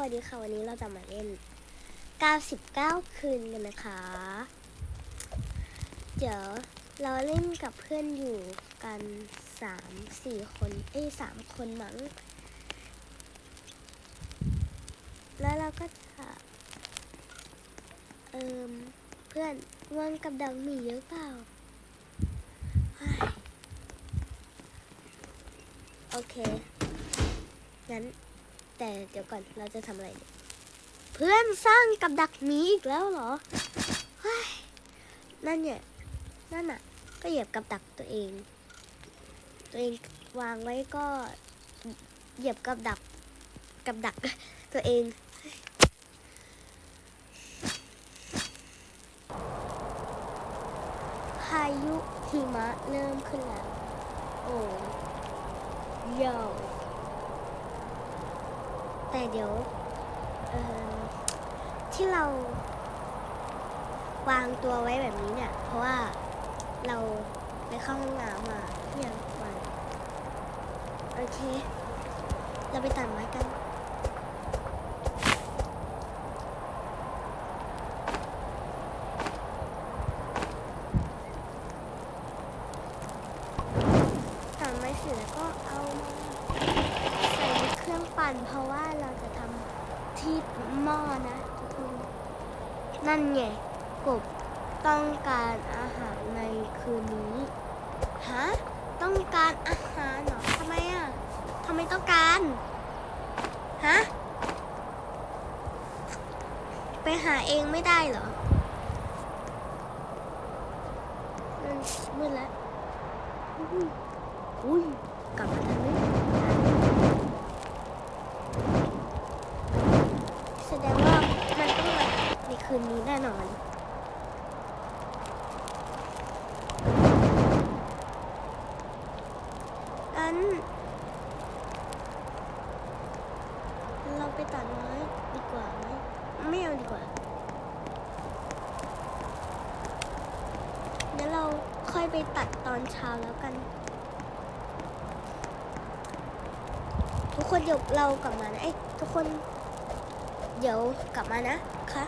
วัสดีค่ะวันนี้เราจะมาเล่น 99 คืนกันนะคะ เดี๋ยวเราเล่นกับเพื่อนอยู่กันสามสี่คน เอ้ยสามคนมั้ง แล้วเราก็จะเอิมเพื่อนวางกับดักหมีเยอะเปล่า โอเค งั้น แต่เดี๋ยวก่อนเราจะทำอะไรเนี่ยเพื่อนสร้างกับดักหมีอีกแล้วเหรอเฮ้ยนั่นเนี่ยนั่นอะ ก็เหยียบกับดักตัวเอง ตัวเองวางไว้ก็เหยียบกับดักกับดักตัวเอง พายุหิมะเริ่มขึ้นแล้ว โอ้โย แต่เดี๋ยวที่เราวางตัวไว้แบบนี้เนี่ย เพราะว่าเราไปเข้าห้องน้ำมาเนี่ยวางโอเค เราไปตัดไม้กันตัดไม้เสร็จแล้วก็เอามาั่นเพราะว่าเราจะทำที่หม้อนะทุกคนนั่นไงกบต้องการอาหารในคืนนี้ฮะต้องการอาหารเหรอทำไมอะทำไมต้องการฮะไปหาเองไม่ได้เหรอมันมืดแล้วอุ้ยอุ้ยกลับมาทางนี้ คืนนี้แน่นอนอันเราไปตัดไม้ดีกว่าไหมไม่เอาดีกว่า เดี๋ยวเราค่อยไปตัดตอนเช้าแล้วกัน ทุกคนเดี๋ยวเรากลับมานะ เอ้ยทุกคนเดี๋ยวกลับมานะคะ